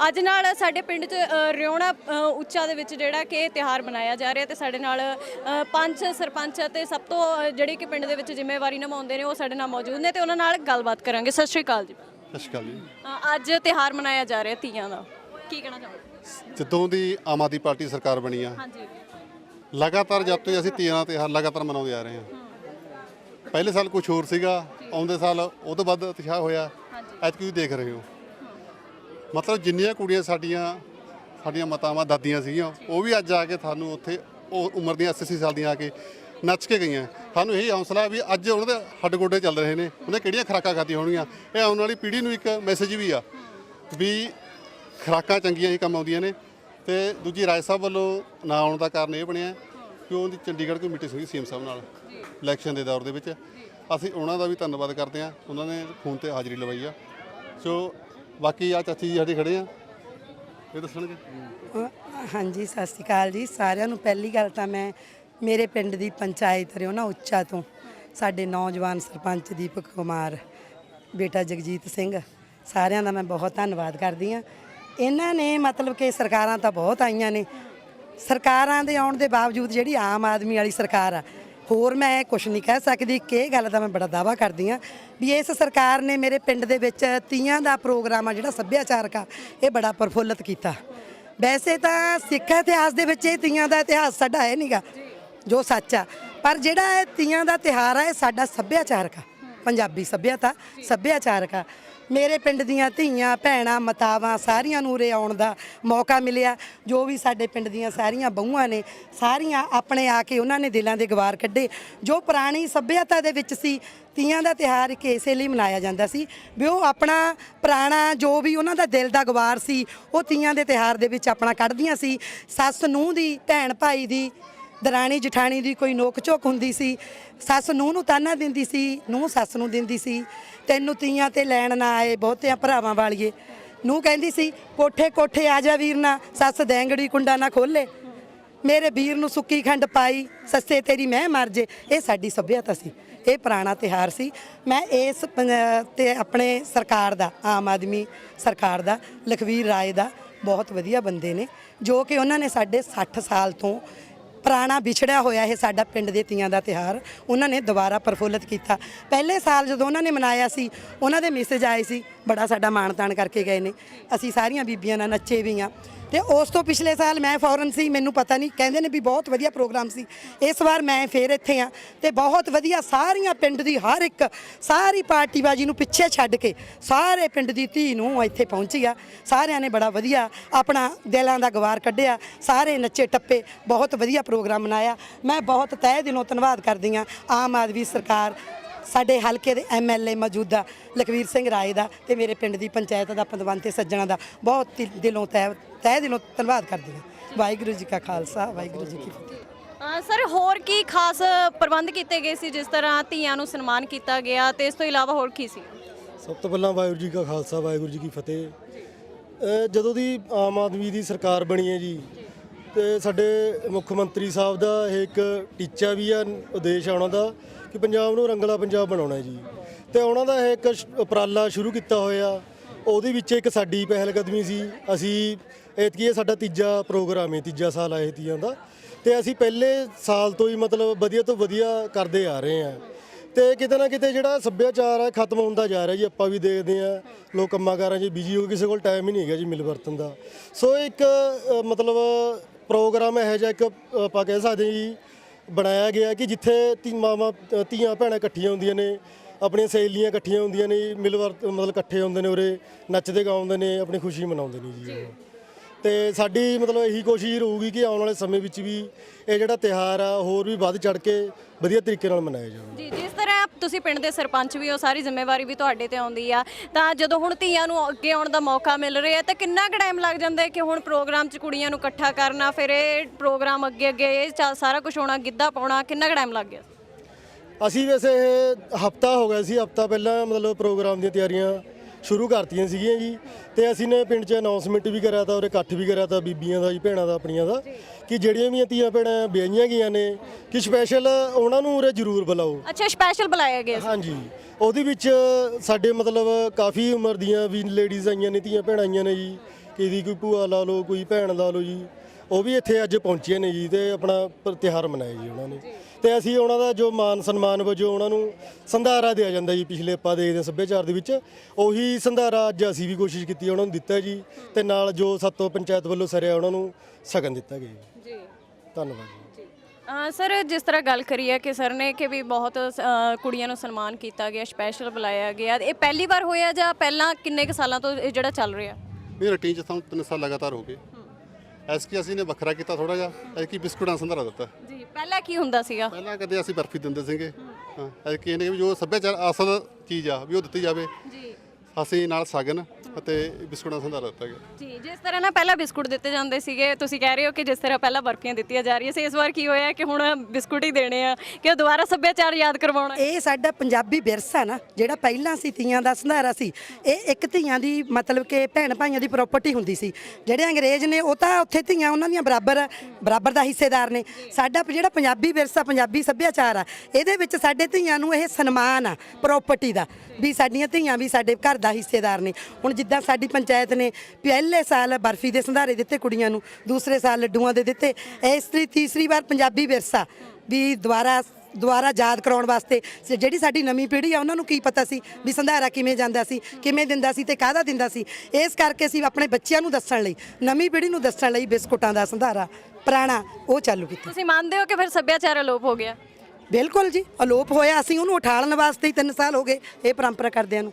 ਅੱਜ ਨਾਲ ਸਾਡੇ ਪਿੰਡ 'ਚ ਰਿਉਣਾ ਉੱਚਾ ਦੇ ਵਿੱਚ ਜਿਹੜਾ ਕਿ ਤਿਹਾਰ ਮਨਾਇਆ ਜਾ ਰਿਹਾ ਤੇ ਸਾਡੇ ਨਾਲ ਪੰਚ ਸਰਪੰਚ ਅਤੇ ਸਭ ਤੋਂ ਜਿਹੜੇ ਕਿ ਪਿੰਡ ਦੇ ਵਿੱਚ ਜ਼ਿੰਮੇਵਾਰੀ ਨਿਭਾਉਂਦੇ ਨੇ ਉਹ ਸਾਡੇ ਨਾਲ ਮੌਜੂਦ ਨੇ ਤੇ ਉਹਨਾਂ ਨਾਲ ਗੱਲਬਾਤ ਕਰਾਂਗੇ। ਸਤਿ ਸ਼੍ਰੀ ਅਕਾਲ ਜੀ। ਸਤਿ ਸ਼੍ਰੀ ਅਕਾਲ ਜੀ। ਅੱਜ ਤਿਹਾਰ ਮਨਾਇਆ ਜਾ ਰਿਹਾ ਤੀਆਂ ਦਾ। ਕੀ ਕਹਿਣਾ ਚਾਹੋਗੇ? ਜਦੋਂ ਦੀ ਆਮ ਆਦਮੀ ਪਾਰਟੀ ਸਰਕਾਰ ਬਣੀ ਆ ਹਾਂਜੀ। ਲਗਾਤਾਰ ਜਦ ਤੋਂ ਅਸੀਂ ਤੀਆਂ ਦਾ ਤਿਉਹਾਰ ਲਗਾਤਾਰ ਮਨਾਉਂਦੇ ਆ ਰਹੇ ਹਾਂ। ਪਹਿਲੇ ਸਾਲ ਕੁਝ ਹੋਰ ਸੀਗਾ ਆਉਂਦੇ ਸਾਲ ਉਹ ਤੋਂ ਵੱਧ ਉਤਸ਼ਾਹ ਹੋਇਆ। ਐਤਕੀ ਤੁਸੀਂ ਦੇਖ ਰਹੇ ਹੋ। ਮਤਲਬ ਜਿੰਨੀਆਂ ਕੁੜੀਆਂ ਸਾਡੀਆਂ ਸਾਡੀਆਂ ਮਾਤਾਵਾਂ, ਦਾਦੀਆਂ ਸੀਗੀਆਂ, ਉਹ ਵੀ ਅੱਜ ਆ ਕੇ ਤੁਹਾਨੂੰ ਉੱਥੇ ਉਹ ਉਮਰ ਦੀਆਂ 80 ਸਾਲ ਦੀਆਂ ਆ ਕੇ ਨੱਚ ਕੇ ਗਈਆਂ। ਸਾਨੂੰ ਇਹ ਹੌਸਲਾ ਵੀ ਅੱਜ ਉਹਨਾਂ ਦੇ ਹੱਡ ਗੋਡੇ ਚੱਲ ਰਹੇ ਨੇ। ਉਹਨੇ ਕਿਹੜੀਆਂ ਖੁਰਾਕਾਂ ਖਾਧੀਆਂ ਹੋਣਗੀਆਂ? ਇਹ ਆਉਣ ਵਾਲੀ ਪੀੜ੍ਹੀ ਨੂੰ ਇੱਕ ਮੈਸੇਜ ਵੀ ਆ ਵੀ ਖੁਰਾਕਾਂ ਚੰਗੀਆਂ ਹੀ ਕੰਮ ਆਉਂਦੀਆਂ ਨੇ ਤੇ ਦੂਜੀ ਰਾਏ ਸਾਹਿਬ ਵੱਲੋਂ ਨਾ ਆਉਣ ਦਾ ਕਾਰਨ ਇਹ ਬਣਿਆ ਕਿ ਉਹਦੀ ਚੰਡੀਗੜ੍ਹ ਕੋਈ ਮੀਟਿੰਗ ਸੀ ਸੀਐਮ ਸਾਹਿਬ ਨਾਲ ਇਲੈਕਸ਼ਨ ਦੇ ਦੌਰ ਦੇ ਵਿੱਚ। ਅਸੀਂ ਉਹਨਾਂ ਦਾ ਵੀ ਧੰਨਵਾਦ ਕਰਦੇ ਹਾਂ। ਉਹਨਾਂ ਨੇ ਫੋਨ ਤੇ ਹਾਜ਼ਰੀ ਲਵਾਈ ਆ। ਸੋ ਬਾਕੀ ਆ ਚਾਚੀ ਜੀ ਸਾਡੇ ਖੜੇ ਆ। ਇਹ ਦੱਸਣਗੇ? ਹਾਂਜੀ, ਸਤਿ ਸ਼੍ਰੀ ਅਕਾਲ ਜੀ। ਸਾਰਿਆਂ ਨੂੰ ਪਹਿਲੀ ਗੱਲ ਤਾਂ ਮੈਂ ਮੇਰੇ ਪਿੰਡ ਦੀ ਪੰਚਾਇਤ ਰਿਓਨਾ ਉੱਚਾ ਤੋਂ। ਸਾਡੇ ਨੌਜਵਾਨ ਸਰਪੰਚ ਦੀਪਕ ਕੁਮਾਰ, ਬੇਟਾ ਜਗਜੀਤ ਸਿੰਘ, ਸਾਰਿਆਂ ਦਾ ਮੈਂ ਬਹੁਤ ਧੰਨਵਾਦ ਕਰਦੀ ਹਾਂ। ਇਹਨਾਂ ਨੇ ਮਤਲਬ ਕਿ ਸਰਕਾਰਾਂ ਤਾਂ ਬਹੁਤ ਆਈਆਂ ਨੇ। ਸਰਕਾਰਾਂ ਦੇ ਆਉਣ ਦੇ ਬਾਵਜੂਦ ਜਿਹੜੀ ਆਮ ਆਦਮੀ ਵਾਲੀ ਸਰਕਾਰ ਆ ਹੋਰ ਮੈਂ ਕੁਝ ਨਹੀਂ ਕਹਿ ਸਕਦੀ ਕਿ ਇਹ ਗੱਲ ਦਾ ਮੈਂ ਬੜਾ ਦਾਵਾ ਕਰਦੀ ਆ ਵੀ ਇਸ ਸਰਕਾਰ ਨੇ ਮੇਰੇ ਪਿੰਡ ਦੇ ਵਿੱਚ ਤੀਆਂ ਦਾ ਪ੍ਰੋਗਰਾਮ ਆ ਜਿਹੜਾ ਸੱਭਿਆਚਾਰਕ ਆ, ਇਹ ਬੜਾ ਪ੍ਰਫੁੱਲਤ ਕੀਤਾ। ਵੈਸੇ ਤਾਂ ਸਿੱਖ ਇਤਿਹਾਸ ਦੇ ਵਿੱਚ ਇਹ ਤੀਆਂ ਦਾ ਇਤਿਹਾਸ ਸਾਡਾ ਹੈ ਨਹੀਂਗਾ ਜੋ ਸੱਚ ਆ। ਪਰ ਜਿਹੜਾ ਇਹ ਤੀਆਂ ਦਾ ਤਿਹਾਰ ਆ, ਇਹ ਸਾਡਾ ਸੱਭਿਆਚਾਰਕ ਆ। ਪੰਜਾਬੀ ਸੱਭਿਅਤਾ, ਸੱਭਿਆਚਾਰਕ ਆ। ਮੇਰੇ ਪਿੰਡ ਦੀਆਂ ਧੀਆਂ, ਭੈਣਾਂ, ਮਤਾਵਾਂ ਸਾਰੀਆਂ ਨੂੰ ਉਰੇ ਆਉਣ ਦਾ ਮੌਕਾ ਮਿਲਿਆ। ਜੋ ਵੀ ਸਾਡੇ ਪਿੰਡ ਦੀਆਂ ਸਾਰੀਆਂ ਬਹੂਆਂ ਨੇ, ਸਾਰੀਆਂ ਆਪਣੇ ਆ ਕੇ ਉਹਨਾਂ ਨੇ ਦਿਲਾਂ ਦੇ ਗਵਾਰ ਕੱਢੇ। ਜੋ ਪੁਰਾਣੀ ਸੱਭਿਅਤਾ ਦੇ ਵਿੱਚ ਸੀ, ਤੀਆਂ ਦਾ ਤਿਹਾਰ ਇੱਕ ਇਸੇ ਲਈ ਮਨਾਇਆ ਜਾਂਦਾ ਸੀ ਵੀ ਉਹ ਆਪਣਾ ਪੁਰਾਣਾ ਜੋ ਵੀ ਉਹਨਾਂ ਦਾ ਦਿਲ ਦਾ ਗਵਾਰ ਸੀ, ਉਹ ਤੀਆਂ ਦੇ ਤਿਹਾਰ ਦੇ ਵਿੱਚ ਆਪਣਾ ਕੱਢਦੀਆਂ ਸੀ। ਸੱਸ ਨੂੰਹ ਦੀ, ਭੈਣ ਭਾਈ ਦੀ ਦਰਾਣੀ ਜਠਾਣੀ ਦੀ ਕੋਈ ਨੋਕ ਝੋਕ ਹੁੰਦੀ ਸੀ, ਸੱਸ ਨੂੰਹ ਨੂੰ ਤਾਨਾ ਦਿੰਦੀ ਸੀ, ਨੂੰਹ ਸੱਸ ਨੂੰ ਦਿੰਦੀ ਸੀ, ਤੈਨੂੰ ਤੀਆਂ ਤੇ ਲੈਣ ਨਾ ਆਏ, ਬਹੁਤਿਆਂ ਭਰਾਵਾਂ ਵਾਲੀਏ। ਨੂੰਹ ਕਹਿੰਦੀ ਸੀ, ਕੋਠੇ ਕੋਠੇ ਆ ਜਾ ਵੀਰ ਨਾ, ਸੱਸ ਦੈਂਗੜੀ ਕੁੰਡਾ ਨਾ ਖੋਲੇ। ਮੇਰੇ ਵੀਰ ਨੂੰ ਸੁੱਕੀ ਖੰਡ ਪਾਈ, ਸੱਸੇ ਤੇਰੀ ਮੈਂ ਮਰ ਜੇ। ਇਹ ਸਾਡੀ ਸੱਭਿਅਤਾ ਸੀ, ਇਹ ਪੁਰਾਣਾ ਤਿਹਾਰ ਸੀ। ਮੈਂ ਇਸ ਪੰਜ ਤੇ ਆਪਣੇ ਸਰਕਾਰ ਦਾ, ਆਮ ਆਦਮੀ ਸਰਕਾਰ ਦਾ, ਲਖਵੀਰ ਰਾਏ ਦਾ ਬਹੁਤ ਵਧੀਆ ਬੰਦੇ ਨੇ, ਜੋ ਕਿ ਉਹਨਾਂ ਨੇ ਸਾਡੇ 60 ਸਾਲ ਤੋਂ ਪੁਰਾਣਾ ਵਿਛੜਿਆ ਹੋਇਆ ਇਹ ਸਾਡਾ ਪਿੰਡ ਦੇ ਤੀਆਂ ਦਾ ਤਿਹਾਰ ਉਹਨਾਂ ਨੇ ਦੁਬਾਰਾ ਪ੍ਰਫੁੱਲਤ ਕੀਤਾ। ਪਹਿਲੇ ਸਾਲ ਜਦੋਂ ਉਹਨਾਂ ਨੇ ਮਨਾਇਆ ਸੀ, ਉਹਨਾਂ ਦੇ ਮੈਸੇਜ ਆਏ ਸੀ ਬੜਾ ਸਾਡਾ ਮਾਣ ਤਾਣ ਕਰਕੇ ਗਏ ਨੇ। ਅਸੀਂ ਸਾਰੀਆਂ ਬੀਬੀਆਂ ਨਾਲ ਨੱਚੇ ਵੀ ਆ। ਤੇ ਉਸ ਤੋਂ ਪਿਛਲੇ ਸਾਲ ਮੈਂ ਫੌਰਨ ਸੀ, ਮੈਨੂੰ ਪਤਾ ਨਹੀਂ, ਕਹਿੰਦੇ ਨੇ ਵੀ ਬਹੁਤ ਵਧੀਆ ਪ੍ਰੋਗਰਾਮ ਸੀ। ਇਸ ਵਾਰ ਮੈਂ ਫੇਰ ਇੱਥੇ ਆ ਤੇ ਬਹੁਤ ਵਧੀਆ ਸਾਰੀਆਂ ਪਿੰਡ ਦੀ ਹਰ ਇੱਕ ਸਾਰੀ ਪਾਰਟੀਬਾਜੀ ਨੂੰ ਪਿੱਛੇ ਛੱਡ ਕੇ ਸਾਰੇ ਪਿੰਡ ਦੀ ਧੀ ਨੂੰ ਇੱਥੇ ਪਹੁੰਚੀ ਆ। ਸਾਰਿਆਂ ਨੇ ਬੜਾ ਵਧੀਆ ਆਪਣਾ ਦਿਲਾਂ ਦਾ ਗਵਾਰ ਕੱਢਿਆ, ਸਾਰੇ ਨੱਚੇ ਟੱਪੇ, ਬਹੁਤ ਵਧੀਆ ਪ੍ਰੋਗਰਾਮ ਮਨਾਇਆ। ਮੈਂ ਬਹੁਤ ਤਹਿ ਦਿਲੋਂ ਧੰਨਵਾਦ ਕਰਦੀ ਆ ਆਮ ਆਦਮੀ ਸਰਕਾਰ ਸਾਡੇ ਹਲਕੇ ਦੇ ਐਮਐਲਏ ਮੌਜੂਦਾ ਲਖਵੀਰ ਸਿੰਘ ਰਾਏ ਦਾ ਤੇ ਮੇਰੇ ਪਿੰਡ ਦੀ ਪੰਚਾਇਤ ਦਾ ਪੰਦਵੰਤੇ ਸੱਜਣਾ ਦਾ ਬਹੁਤ ਦਿ- ਦਿਲੋਂ ਤਹਿ ਤਹਿ ਦਿਲੋਂ ਧੰਨਵਾਦ ਕਰਦੀ ਹਾਂ। ਵਾਹਿਗੁਰੂ ਜੀ ਕਾ ਖਾਲਸਾ ਵਾਹਿਗੁਰੂ ਜੀ ਕੀ ਫਤਿਹ। ਅ, ਸਰ ਹੋਰ ਕੀ ਖਾਸ ਪ੍ਰਬੰਧ ਕੀਤੇ ਗਏ ਸੀ ਜਿਸ ਤਰ੍ਹਾਂ ਧੀਆਂ ਨੂੰ ਸਨਮਾਨ ਕੀਤਾ ਗਿਆ ਤੇ ਇਸ ਤੋਂ ਇਲਾਵਾ ਹੋਰ ਕੀ ਸੀ? ਸਭ ਤੋਂ ਪਹਿਲਾਂ ਵਾਹਿਗੁਰੂ ਜੀ ਕਾ ਖਾਲਸਾ ਵਾਹਿਗੁਰੂ ਜੀ ਕੀ ਫਤਿਹ। ਜਦੋਂ ਦੀ ਆਮ ਆਦਮੀ ਦੀ ਸਰਕਾਰ ਬਣੀ ਹੈ ਜੀ ਤੇ ਸਾਡੇ ਮੁੱਖ ਮੰਤਰੀ ਸਾਹਿਬ ਦਾ ਇਹ ਇੱਕ ਟੀਚਾ ਵੀ ਆ, ਉਦੇਸ਼ ਆ ਉਹਨਾਂ ਦਾ ਕਿ ਪੰਜਾਬ ਨੂੰ ਰੰਗਲਾ ਪੰਜਾਬ ਬਣਾਉਣਾ ਹੈ ਜੀ। ਤੇ ਉਹਨਾਂ ਦਾ ਇਹ ਇੱਕ ਉਪਰਾਲਾ ਸ਼ੁਰੂ ਕੀਤਾ ਹੋਇਆ, ਉਹਦੇ ਵਿੱਚ ਇੱਕ ਸਾਡੀ ਪਹਿਲ ਕਦਮੀ ਸੀ। ਅਸੀਂ ਐਤਕੀ ਇਹ ਸਾਡਾ ਤੀਜਾ ਪ੍ਰੋਗਰਾਮ ਹੈ, ਤੀਜਾ ਸਾਲ ਆਏ ਤੀਆਂ ਦਾ। ਤੇ ਅਸੀਂ ਪਹਿਲੇ ਸਾਲ ਤੋਂ ਹੀ ਮਤਲਬ ਵਧੀਆ ਤੋਂ ਵਧੀਆ ਕਰਦੇ ਆ ਰਹੇ ਹਾਂ। ਤੇ ਕਿਤੇ ਨਾ ਕਿਤੇ ਜਿਹੜਾ ਸੱਭਿਆਚਾਰ ਹੈ ਖਤਮ ਹੁੰਦਾ ਜਾ ਰਿਹਾ ਜੀ, ਆਪਾਂ ਵੀ ਦੇਖਦੇ ਆ ਲੋਕ ਕੰਮਾਂ ਕਾਰਾਂ 'ਚ ਬਿਜ਼ੀ ਹੋ ਕਿਸੇ ਕੋਲ ਟਾਈਮ ਹੀ ਨਹੀਂ ਹੈਗਾ ਜੀ ਮਿਲ ਵਰਤਨ ਦਾ। ਸੋ ਇੱਕ ਮਤਲਬ ਪ੍ਰੋਗਰਾਮ ਇਹੋ ਜਿਹਾ ਇੱਕ ਆਪਾਂ ਕਹਿ ਸਕਦੇ ਜੀ ਬਣਾਇਆ ਗਿਆ ਕਿ ਜਿੱਥੇ ਤੀ ਮਾਵਾਂ ਧੀਆਂ ਭੈਣਾਂ ਇਕੱਠੀਆਂ ਹੁੰਦੀਆਂ ਨੇ ਆਪਣੀਆਂ ਸਹੇਲੀਆਂ ਇਕੱਠੀਆਂ ਹੁੰਦੀਆਂ ਨੇ ਜੀ, ਮਿਲ ਵਰਤ ਮਤਲਬ ਇਕੱਠੇ ਹੁੰਦੇ ਨੇ ਉਰੇ ਨੱਚਦੇ ਗਾਉਂਦੇ ਨੇ ਆਪਣੀ ਖੁਸ਼ੀ ਮਨਾਉਂਦੇ ਨੇ ਜੀ ਉਹ। ਤੇ ਸਾਡੀ ਮਤਲਬ ਇਹੀ ਕੋਸ਼ਿਸ਼ ਰਹੂਗੀ ਕਿ ਆਉਣ ਵਾਲੇ ਸਮੇਂ ਵਿੱਚ ਵੀ ਇਹ ਜਿਹੜਾ ਤਿਹਾਰ ਆ ਹੋਰ ਵੀ ਵੱਧ ਚੜ ਕੇ ਵਧੀਆ ਤਰੀਕੇ ਨਾਲ ਮਨਾਇਆ ਜਾਵੇ ਜੀ ਜਿਸ ਤੁਸੀਂ ਪਿੰਡ ਦੇ ਸਰਪੰਚ ਵੀ ਹੋ, ਸਾਰੀ ਜ਼ਿੰਮੇਵਾਰੀ ਵੀ ਤੁਹਾਡੇ ਤੇ ਆਉਂਦੀ ਆ। ਤਾਂ ਜਦੋਂ ਹੁਣ ਧੀਆਂ ਨੂੰ ਅੱਗੇ ਆਉਣ ਦਾ ਮੌਕਾ ਮਿਲ ਰਿਹਾ, ਤਾਂ ਕਿੰਨਾ ਕੁ ਟਾਈਮ ਲੱਗ ਜਾਂਦਾ ਹੈ ਕਿ ਹੁਣ ਪ੍ਰੋਗਰਾਮ 'ਚ ਕੁੜੀਆਂ ਨੂੰ ਇਕੱਠਾ ਕਰਨਾ, ਫਿਰ ਇਹ ਪ੍ਰੋਗਰਾਮ ਅੱਗੇ ਅੱਗੇ ਇਹ ਚਾ- ਸਾਰਾ ਕੁਝ ਹੋਣਾ, ਗਿੱਧਾ ਪਾਉਣਾ, ਕਿੰਨਾ ਕੁ ਟਾਈਮ ਲੱਗ ਗਿਆ? ਅਸੀਂ ਵੈਸੇ ਇਹ ਹਫਤਾ ਹੋ ਗਿਆ ਸੀ, ਹਫਤਾ ਪਹਿਲਾਂ ਮਤਲਬ ਪ੍ਰੋਗਰਾਮ ਦੀਆਂ ਤਿਆਰੀਆਂ। ਸ਼ੁਰੂ ਕਰਤੀਆਂ ਸੀਗੀਆਂ ਜੀ। ਤੇ ਅਸੀਂ ਨੇ ਪਿੰਡ 'ਚ ਅਨਾਉਂਸਮੈਂਟ ਵੀ ਕਰਿਆ ਤਾ ਔਰ ਇਕੱਠ ਵੀ ਕਰਿਆ ਤਾ ਬੀਬੀਆਂ ਦਾ ਜੀ ਭੈਣਾਂ ਦਾ ਆਪਣੀਆਂ ਦਾ ਕਿ ਜਿਹੜੀਆਂ ਵੀ ਧੀਆਂ ਭੈਣਾਂ ਵਿਆਹੀਆਂ ਗਈਆਂ ਨੇ ਕਿ ਸਪੈਸ਼ਲ ਉਹਨਾਂ ਨੂੰ ਉਰੇ ਜ਼ਰੂਰ ਬੁਲਾਓ। ਅੱਛਾ ਸਪੈਸ਼ਲ ਬੁਲਾਇਆ ਗਿਆ ਸੀ। ਹਾਂਜੀ। ਉਹਦੇ ਵਿੱਚ ਸਾਡੇ ਮਤਲਬ ਕਾਫੀ ਉਮਰ ਦੀਆਂ ਵੀ ਲੇਡੀਜ਼ ਆਈਆਂ ਨੇ ਧੀਆਂ ਭੈਣਾਂ ਆਈਆਂ ਨੇ ਜੀ। ਕਿਹਦੀ ਕੋਈ ਭੂਆ ਲਾ ਲਓ ਕੋਈ ਭੈਣ ਲਾ ਲਓ ਜੀ। ਉਹ ਵੀ ਇੱਥੇ ਅੱਜ ਪਹੁੰਚੇ ਨੇ ਜੀ ਤੇ ਆਪਣਾ ਤਿਉਹਾਰ ਮਨਾਇਆ ਜੀ ਉਹਨਾਂ ਨੇ। ਤੇ ਅਸੀਂ ਉਹਨਾਂ ਦਾ ਜੋ ਮਾਨ ਸਨਮਾਨ ਵਜੋਂ ਉਹਨਾਂ ਨੂੰ ਸੰਧਾਰਾ ਦਿਆ ਜਾਂਦਾ ਜੀ ਪਿਛਲੇ ਆਪਾਂ ਦੇਖਦੇ ਹਾਂ ਸੱਭਿਆਚਾਰ ਦੇ ਵਿੱਚ। ਉਹੀ ਸੰਧਾਰਾ ਅੱਜ ਅਸੀਂ ਵੀ ਕੋਸ਼ਿਸ਼ ਕੀਤੀ ਉਹਨਾਂ ਨੂੰ ਦਿੱਤਾ ਜੀ ਤੇ ਨਾਲ ਜੋ ਸਾਤੋਂ ਪੰਚਾਇਤ ਵੱਲੋਂ ਸਰਿਆ ਉਹਨਾਂ ਨੂੰ ਸ਼ਗਨ ਦਿੱਤਾ ਗਿਆ ਜੀ। ਜੀ। ਧੰਨਵਾਦ ਜੀ। ਅ, ਸਰ ਜਿਸ ਤਰ੍ਹਾਂ ਗੱਲ ਕਰੀ ਹੈ ਕਿ ਸਰ ਨੇ ਕਿ ਵੀ ਬਹੁਤ ਅ, ਕੁੜੀਆਂ ਨੂੰ ਸਨਮਾਨ ਕੀਤਾ ਗਿਆ ਸਪੈਸ਼ਲ ਬੁਲਾਇਆ ਗਿਆ ਇਹ ਪਹਿਲੀ ਵਾਰ ਹੋਇਆ ਜਾਂ ਪਹਿਲਾਂ ਕਿੰਨੇ ਕੁ ਸਾਲਾਂ ਤੋਂ ਇਹ ਜਿਹੜਾ ਚੱਲ ਰਿਹਾ? ਇਹ ਰੂਟੀਨ ਚ ਸਾਨੂੰ ਤਿੰਨ ਸਾਲ ਲਗਾਤਾਰ ਹੋ ਗਏ। ਐਸਕੀ ਅਸੀਂ ਨੇ ਵੱਖਰਾ ਕੀਤਾ ਥੋੜਾ ਜਿਹਾ ਐਸਕੀ ਬਿਸਕੁਟਾਂ ਸੰਧਾਰਾ ਦਿੱਤਾ। ਜੀ। ਪਹਿਲਾਂ ਕੀ ਹੁੰਦਾ ਸੀਗਾ? ਪਹਿਲਾਂ ਕਦੇ ਅਸੀਂ ਬਰਫੀ ਦਿੰਦੇ ਸੀਗੇ। ਹਾਂ ਇਹਨੇ ਵੀ ਜੋ ਸੱਭਿਆਚਾਰ ਅਸਲ ਚੀਜ਼ ਆ ਵੀ ਉਹ ਦਿੱਤੀ ਜਾਵੇ। ਜੀ। ਅਸੀਂ ਨਾਲ ਸਾਗਨ ਅਤੇ ਬਿਸਕੁਟਾਂ ਸੰਧਾਰਾ ਦਿੱਤਾ ਗਿਆ। ਜੀ ਜਿਸ ਤਰ੍ਹਾਂ ਨਾ ਪਹਿਲਾਂ ਬਿਸਕੁਟ ਦਿੱਤੇ ਜਾਂਦੇ ਸੀਗੇ ਤੁਸੀਂ ਕਹਿ ਰਹੇ ਹੋ ਕਿ ਜਿਸ ਤਰ੍ਹਾਂ ਪਹਿਲਾਂ ਬਰਫੀਆਂ ਦਿੱਤੀਆਂ ਜਾ ਰਹੀਆਂ ਸੀ ਇਸ ਵਾਰ ਕੀ ਹੋਇਆ ਕਿ ਹੁਣ ਬਿਸਕੁਟ ਹੀ ਦੇਣੇ ਆ ਕਿ ਉਹ ਦੁਬਾਰਾ ਸੱਭਿਆਚਾਰ ਯਾਦ ਕਰਵਾਉਣਾ? ਇਹ ਸਾਡਾ ਪੰਜਾਬੀ ਵਿਰਸਾ ਨਾ ਜਿਹੜਾ ਪਹਿਲਾਂ ਸੀ ਤੀਆਂ ਦਾ ਸੰਧਾਰਾ ਸੀ ਇਹ ਇੱਕ ਧੀਆਂ ਦੀ ਮਤਲਬ ਕਿ ਭੈਣ ਭਾਈਆਂ ਦੀ ਪ੍ਰਾਪਰਟੀ ਹੁੰਦੀ ਸੀ। ਜਿਹੜੇ ਅੰਗਰੇਜ਼ ਨੇ ਉਹ ਤਾਂ ਉੱਥੇ ਧੀਆਂ ਉਹਨਾਂ ਦੀਆਂ ਬਰਾਬਰ ਬਰਾਬਰ ਦਾ ਹਿੱਸੇਦਾਰ ਨੇ। ਸਾਡਾ ਜਿਹੜਾ ਪੰਜਾਬੀ ਵਿਰਸਾ ਪੰਜਾਬੀ ਸੱਭਿਆਚਾਰ ਆ ਇਹਦੇ ਵਿੱਚ ਸਾਡੇ ਧੀਆਂ ਨੂੰ ਇਹ ਸਨਮਾਨ ਆ ਪ੍ਰਾਪਰਟੀ ਦਾ ਵੀ ਸਾਡੀਆਂ ਧੀਆਂ ਵੀ ਸਾਡੇ ਘਰ ਦਾ ਹਿੱਸੇਦਾਰ ਨੇ। ਹੁਣ ਜਿੱਦਾਂ ਸਾਡੀ ਪੰਚਾਇਤ ਨੇ ਪਹਿਲੇ ਸਾਲ ਬਰਫੀ ਦੇ ਸੰਧਾਰੇ ਦਿੱਤੇ ਕੁੜੀਆਂ ਨੂੰ ਦੂਸਰੇ ਸਾਲ ਲੱਡੂਆਂ ਦੇ ਦਿੱਤੇ। ਇਸ ਤਰੀ ਤੀਸਰੀ ਵਾਰ ਪੰਜਾਬੀ ਵਿਰਸਾ ਵੀ ਦੁਬਾਰਾ ਦੁਬਾਰਾ ਯਾਦ ਕਰਾਉਣ ਵਾਸਤੇ ਸ- ਜਿਹੜੀ ਸਾਡੀ ਨਵੀਂ ਪੀੜ੍ਹੀ ਆ ਉਹਨਾਂ ਨੂੰ ਕੀ ਪਤਾ ਸੀ ਵੀ ਸੰਧਾਰਾ ਕਿਵੇਂ ਜਾਂਦਾ ਸੀ ਕਿਵੇਂ ਦਿੰਦਾ ਸੀ ਤੇ ਕਾਹਦਾ ਦਿੰਦਾ ਸੀ। ਇਸ ਕਰਕੇ ਅਸੀਂ ਆਪਣੇ ਬੱਚਿਆਂ ਨੂੰ ਦੱਸਣ ਲਈ ਨਵੀਂ ਪੀੜ੍ਹੀ ਨੂੰ ਦੱਸਣ ਲਈ ਬਿਸਕੁਟਾਂ ਦਾ ਸੰਧਾਰਾ ਪੁਰਾਣਾ ਉਹ ਚਾਲੂ ਕੀਤਾ। ਤੁਸੀਂ ਮੰਨਦੇ ਹੋ ਕਿ ਫਿਰ ਸੱਭਿਆਚਾਰ ਅਲੋਪ ਹੋ ਗਿਆ? ਬਿਲਕੁਲ ਜੀ ਅਲੋਪ ਹੋਇਆ। ਅਸੀਂ ਉਹਨੂੰ ਉਠਾਲਣ ਵਾਸਤੇ ਹੀ 3 ਸਾਲ ਹੋ ਗਏ ਇਹ ਪਰੰਪਰਾ ਕਰਦਿਆਂ ਨੂੰ।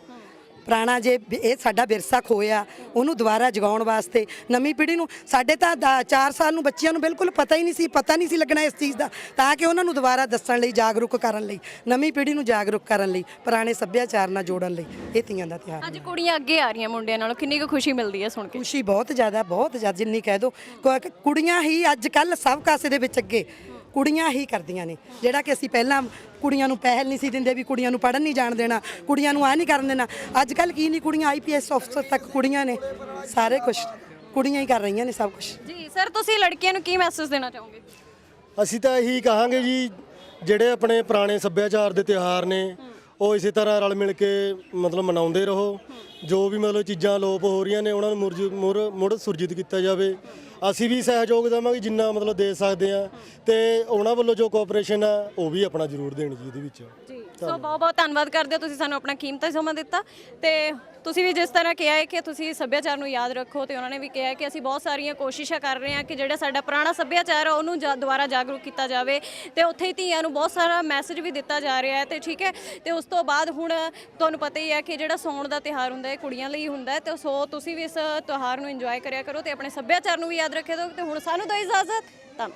ਪੁਰਾਣਾ ਜੇ ਇਹ ਸਾਡਾ ਵਿਰਸਾ ਖੋਇਆ ਉਹਨੂੰ ਦੁਬਾਰਾ ਜਗਾਉਣ ਵਾਸਤੇ। ਨਵੀਂ ਪੀੜ੍ਹੀ ਨੂੰ ਸਾਡੇ ਤਾਂ 4 ਸਾਲ ਨੂੰ ਬੱਚਿਆਂ ਨੂੰ ਬਿਲਕੁਲ ਪਤਾ ਹੀ ਨਹੀਂ ਸੀ ਪਤਾ ਨਹੀਂ ਸੀ ਲੱਗਣਾ ਇਸ ਚੀਜ਼ ਦਾ ਤਾਂ ਕਿ ਉਹਨਾਂ ਨੂੰ ਦੁਬਾਰਾ ਦੱਸਣ ਲਈ ਜਾਗਰੂਕ ਕਰਨ ਲਈ ਨਵੀਂ ਪੀੜ੍ਹੀ ਨੂੰ ਜਾਗਰੂਕ ਕਰਨ ਲਈ ਪੁਰਾਣੇ ਸੱਭਿਆਚਾਰ ਨਾਲ ਜੋੜਨ ਲਈ ਇਹ ਤੀਆਂ ਦਾ ਤਿਉਹਾਰ। ਅੱਜ ਕੁੜੀਆਂ ਅੱਗੇ ਆ ਰਹੀਆਂ ਮੁੰਡਿਆਂ ਨਾਲੋਂ ਕਿੰਨੀ ਕੁ ਖੁਸ਼ੀ ਮਿਲਦੀ ਹੈ ਸੁਣ ਕੇ? ਖੁਸ਼ੀ ਬਹੁਤ ਜ਼ਿਆਦਾ ਬਹੁਤ ਜ਼ਿਆਦਾ ਜਿੰਨੀ ਕਹਿ ਦੋ ਕੁੜੀਆਂ ਹੀ ਅੱਜ ਕੱਲ ਸਭ ਕਾਸੇ ਦੇ ਵਿੱਚ ਅੱਗੇ। ਕੁੜੀਆਂ ਹੀ ਕਰਦੀਆਂ ਨੇ। ਜਿਹੜਾ ਕਿ ਅਸੀਂ ਪਹਿਲਾਂ ਕੁੜੀਆਂ ਨੂੰ ਪਹਿਲ ਨਹੀਂ ਸੀ ਦਿੰਦੇ ਵੀ ਕੁੜੀਆਂ ਨੂੰ ਪੜ੍ਹਨ ਨਹੀਂ ਜਾਣ ਦੇਣਾ ਕੁੜੀਆਂ ਨੂੰ ਆ ਨਹੀਂ ਕਰਨ ਦੇਣਾ। ਅੱਜ ਕੱਲ ਕੀ ਨਹੀਂ ਕੁੜੀਆਂ ਆਈਪੀਐਸ ਅਫਸਰ ਤੱਕ ਕੁੜੀਆਂ ਨੇ। ਸਾਰੇ ਕੁਝ ਕੁੜੀਆਂ ਹੀ ਕਰ ਰਹੀਆਂ ਨੇ ਸਭ ਕੁਝ ਜੀ ਸਰ ਤੁਸੀਂ ਲੜਕੀਆਂ ਨੂੰ ਕੀ ਮੈਸੇਜ ਦੇਣਾ ਚਾਹੋਗੇ? ਅਸੀਂ ਤਾਂ ਇਹੀ ਕਹਾਂਗੇ ਜੀ ਜਿਹੜੇ ਆਪਣੇ ਪੁਰਾਣੇ ਸੱਭਿਆਚਾਰ ਦੇ ਤਿਉਹਾਰ ਨੇ ਉਹ ਇਸੇ ਤਰ੍ਹਾਂ ਰਲ ਮਿਲ ਕੇ ਮਤਲਬ ਮਨਾਉਂਦੇ ਰਹੋ। ਜੋ ਵੀ ਮਤਲਬ ਚੀਜ਼ਾਂ ਲੋਪ ਹੋ ਰਹੀਆਂ ਨੇ, ਉਹਨਾਂ ਨੂੰ ਮੁਰਜ, ਮੁਰ, ਮੁੜ ਸੁਰਜੀਤ ਕੀਤਾ ਜਾਵੇ। ਅਸੀਂ ਵੀ ਸਹਿਯੋਗ ਦੇਵਾਂਗੇ ਜਿੰਨਾ ਮਤਲਬ ਦੇ ਸਕਦੇ ਆ ਤੇ ਉਹਨਾਂ ਵੱਲੋਂ ਜੋ ਕੋਆਪਰੇਸ਼ਨ ਆ, ਉਹ ਵੀ ਆਪਣਾ ਜ਼ਰੂਰ ਦੇਣ ਜੀ, ਇਹਦੇ ਵਿੱਚ। ਸੋ ਬਹੁਤ ਬਹੁਤ ਧੰਨਵਾਦ ਕਰਦੇ ਹਾਂ ਤੁਸੀਂ ਸਾਨੂੰ ਆਪਣਾ ਕੀਮਤੀ ਸਮਾਂ ਦਿੱਤਾ ਤੇ ਤੁਸੀਂ ਵੀ ਜਿਸ ਤਰ੍ਹਾਂ ਕਿਹਾ ਹੈ ਕਿ ਤੁਸੀਂ ਸੱਭਿਆਚਾਰ ਨੂੰ ਯਾਦ ਰੱਖੋ ਤੇ ਉਹਨਾਂ ਨੇ ਵੀ ਕਿਹਾ ਹੈ ਕਿ ਅਸੀਂ ਬਹੁਤ ਸਾਰੀਆਂ ਕੋਸ਼ਿਸ਼ਾਂ ਕਰ ਰਹੇ ਹਾਂ ਕਿ ਜਿਹੜਾ ਸਾਡਾ ਪੁਰਾਣਾ ਸੱਭਿਆਚਾਰ ਹੈ ਉਹਨੂੰ ਜਾ- ਦੁਬਾਰਾ ਜਾਗਰੂਕ ਕੀਤਾ ਜਾਵੇ ਤੇ ਉੱਥੇ ਹੀ ਧੀਆਂ ਨੂੰ ਬਹੁਤ ਸਾਰਾ ਮੈਸੇਜ ਵੀ ਦਿੱਤਾ ਜਾ ਰਿਹਾ ਹੈ ਤੇ ਠੀਕ ਹੈ ਤੇ ਉਸ ਤੋਂ ਬਾਅਦ ਹੁਣ ਤੁਹਾਨੂੰ ਪਤਾ ਹੀ ਹੈ ਕਿ ਜਿਹੜਾ ਸੌਣ ਦਾ ਤਿਹਾਰ ਹੁੰਦਾ ਹੈ ਕੁੜੀਆਂ ਲਈ ਹੁੰਦਾ ਹੈ ਤੇ ਸੋ ਤੁਸੀਂ ਵੀ ਇਸ ਤਿਉਹਾਰ ਨੂੰ ਇੰਜੋਏ ਕਰਿਆ ਕਰੋ ਤੇ ਆਪਣੇ ਸੱਭਿਆਚਾਰ ਨੂੰ ਵੀ ਯਾਦ ਰੱਖਿਆ ਕਰੋ ਤੇ ਹੁਣ ਸਾਨੂੰ ਦੋ ਇਜਾਜ਼ਤ।